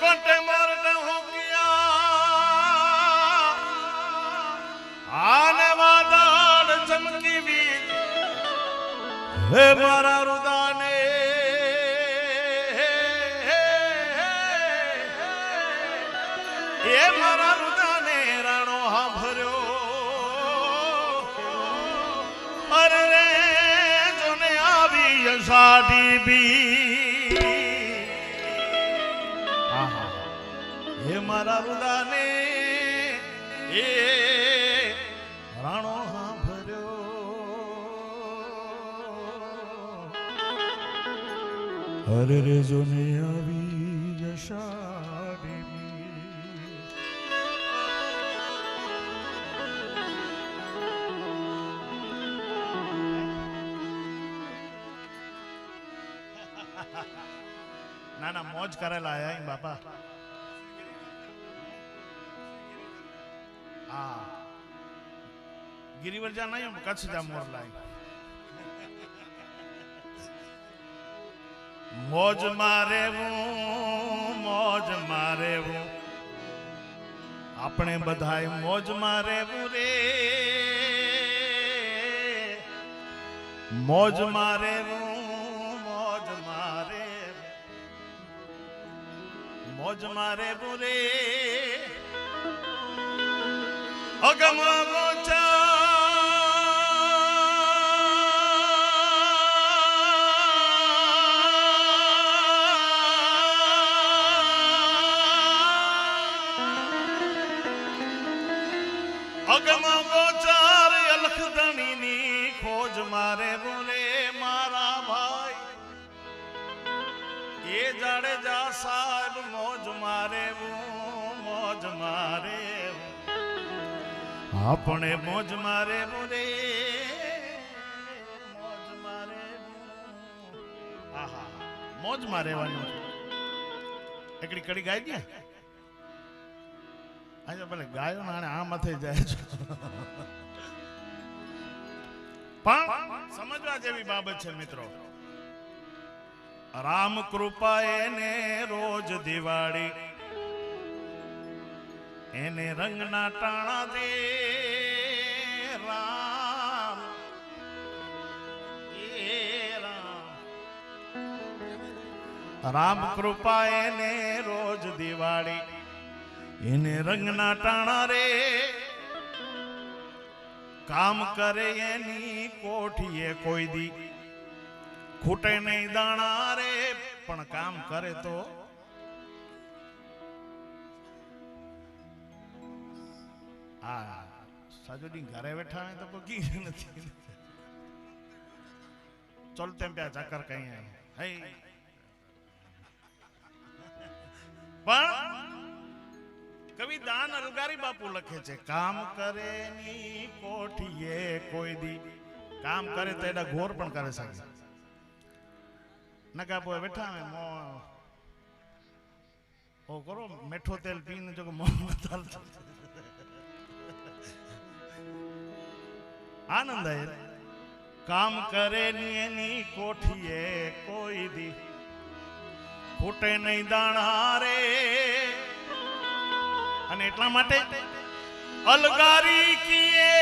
કોટે મોરટ હુકિયા. આને વાદળ ચમકી વીજ. હે મારા રુદાને. એ મારા રુદાને, રાણો હા ભર્યો અરે રે, જોને આવી અષાઢી મારા રુદાને એ રાણો હા હરે રે જોને આવી જશા ના ના મોજ કરેલા આયા બાપા. ગિરિવર જા નહીં કચ્છ જા મોર મોજ મારે હું, મોજ મારે હું. આપણે બધાય મોજ મારે રે. મોજ મારે હું, મોજ મારે મોજ મારે રે. અગમ અગમ આપણે મોજ મારે બોલે મોજ મારે આહા, મોજ મારેવાનું એકડી કડી ગાઈ ગયા આજે ભલે ગાયો ને આ માથે જાય છે. પણ સમજવા જેવી બાબત છે મિત્રો. રામ કૃપા એને રોજ દિવાળી એને રંગના ટાણા દે. રામ. એ રામ. રામ કૃપા એને રોજ દિવાળી. એને રંગના ટાણા રે. કામ કરે એની કોઠીએ કોઈ દી. ખૂટે નહીં દાણા રે, પણ કામ કરે તો આ સાજુડી ઘરે બેઠા હોય તો કોઈ કી નથી. ચલ તેમ પ્યા ચાકર કઈ હે. પણ કવિ દાન અલગારી બાપુ લખે છે, કામ કરે ની કોઠીએ કોઈ દી. કામ કરે તો એના ઘોર પણ કરે શકે નકા બોય બેઠા મે મો ઓ કરો, મીઠો તેલ પીને જો મો તાલ આનંદ હે કામ કરે એની કોઠીએ કોઈ દી. ફૂટે નહીં દાણા રે અને એટલા માટે અલગારી કીએ.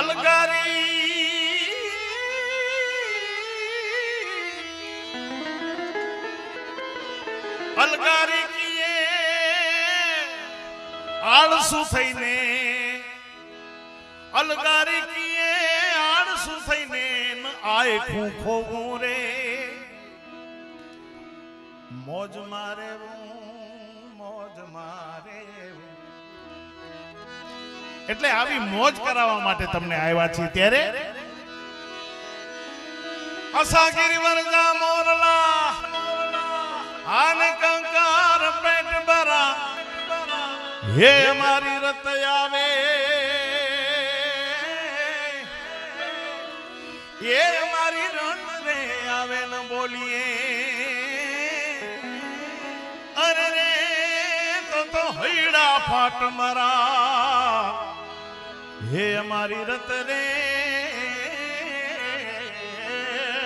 અલગારી. અલગારી કીએ. આળસુ થઈને. અલગારી કીએ, આળસુ થઈને આય ખૂખો રે મોજ મારે મોજ મારે. એટલે આવી મોજ કરાવવા માટે તમને આવ્યા છીએ ત્યારે અસાગીર વરગા મોરલા, આન કંકાર પેટ ભરા, હે મારી રત આવે. હે મારી રણ રે આવે ન બોલીએ. અરે તો તો હૈડા ફાટ મરા. હે અમારી રત રે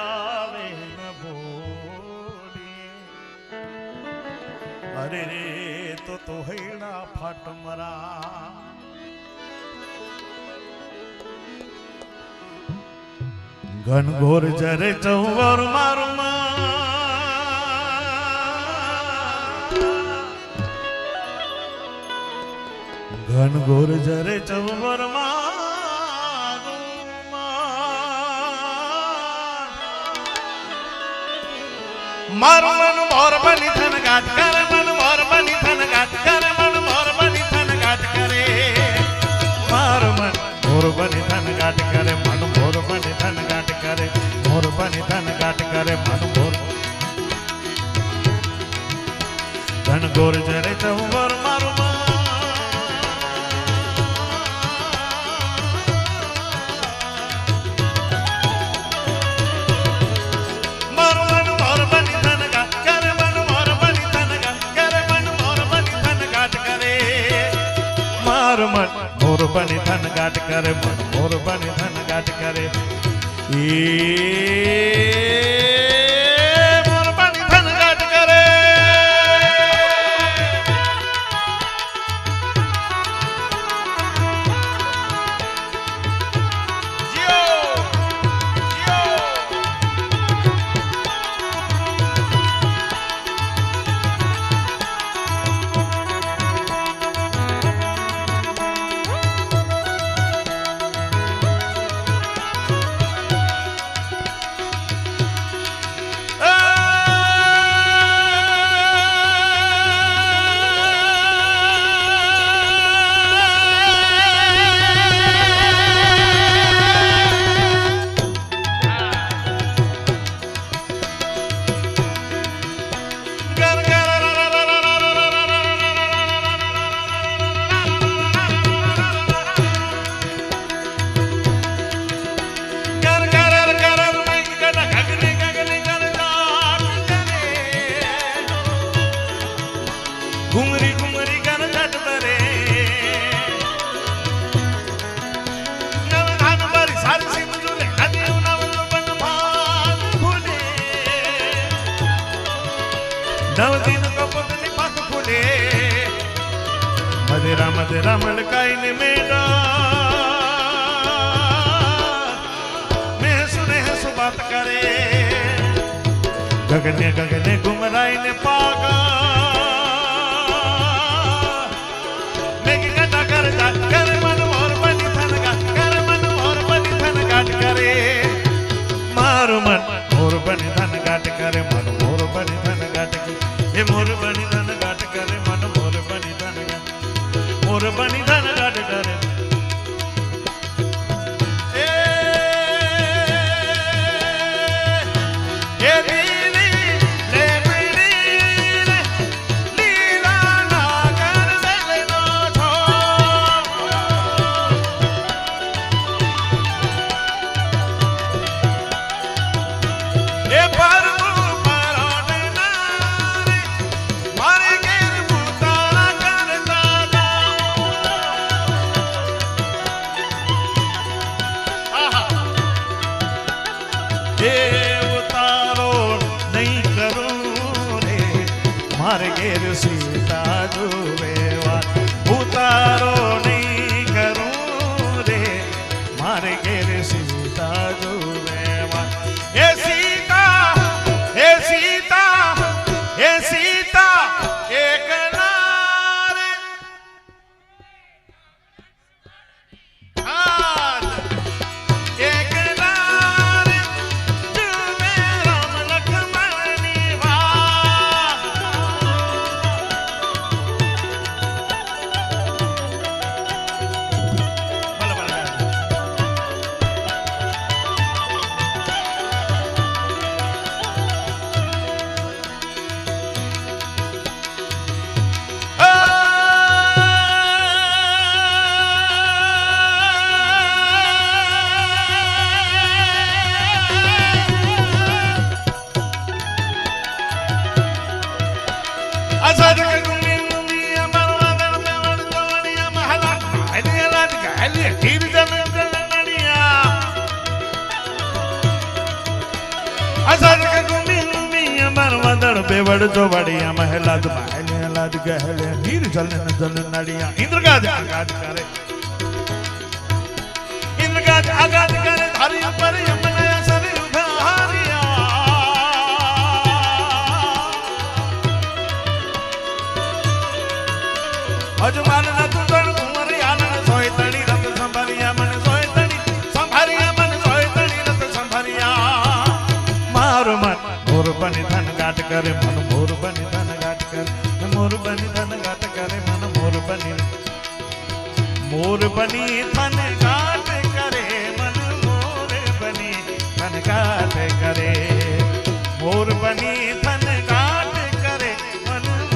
આવે ન બોલીએ અરે રે, તો તો હૈડા ફાટ મરા. ઘનઘોર જરે ચૌવર મારું ઘનઘોર જરે ચૌવર મારું મન, મોર બની થન ગાત કરે મન, મોર બની થન ગાત કરે મન, મોર બની થન ગાત કરે. માર મન, મોર બની થન ગાત કરે મન, મોર બની થન ગાત કરે. મોર બની થન ગાત કરે મન, મોર ધન ગોર જરે ચૌવર કરે મન મોર બની થન ગાટ કરે. ઈ મધેરા મલકાઈને મેડા મેં સુને હસુ બાત કરે. ગગને ગગને ગુમરાઈને પાગા. મેઘ કટા કર જા કર મન મોર બની થન ગાટ કર મન મોર બની થન ગાટ કરે. મારું મન મોર બની થન ગાટ કરે મન મોર બની થન કરે. મોર બની વદળ વડિયા મહેલાદ મહેલ લાદ ગહેલે. નીર જલન જલન નડિયા. ઇન્દ્રગાજ આગાજ કરે. ઇન્દ્રગાજ આગાજ કરે, ધારી ઉપર ધન ગાટ કરે મન મોર બની ધન ગાટ કરે મોર બની ધન ગાટ કરે મન મોર બની મોર બની ધન ગાટ કરે મન મોર બની ધન ગાટ કરે મોર બની ધન ગાટ કરે મન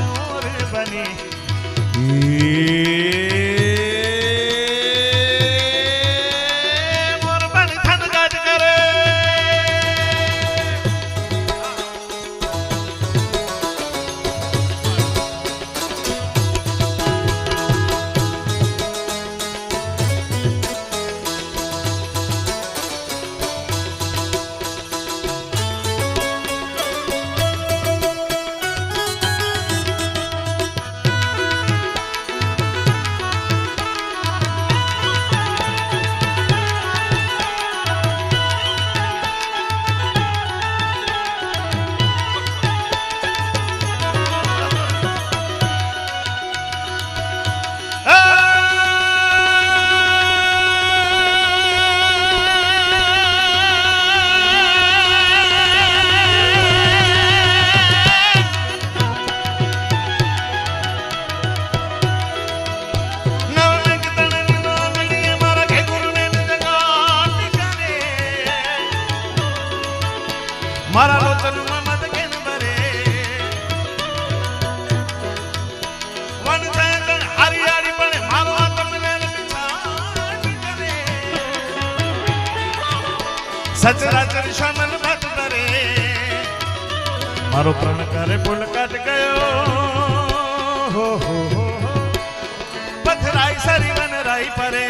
મારો પ્રણ કરે પુલકાટ ગયો? હો હો. પથરાઈ સરી મન રાઈ પરે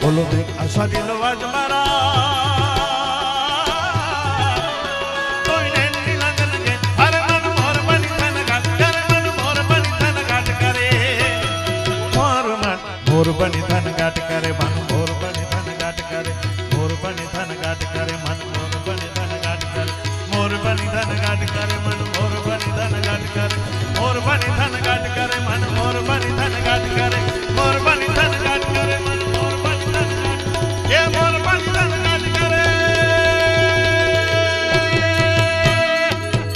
બોલો દેખ આશા દિલ વાજ મારા મોર બની તન ગાટ કરે, મન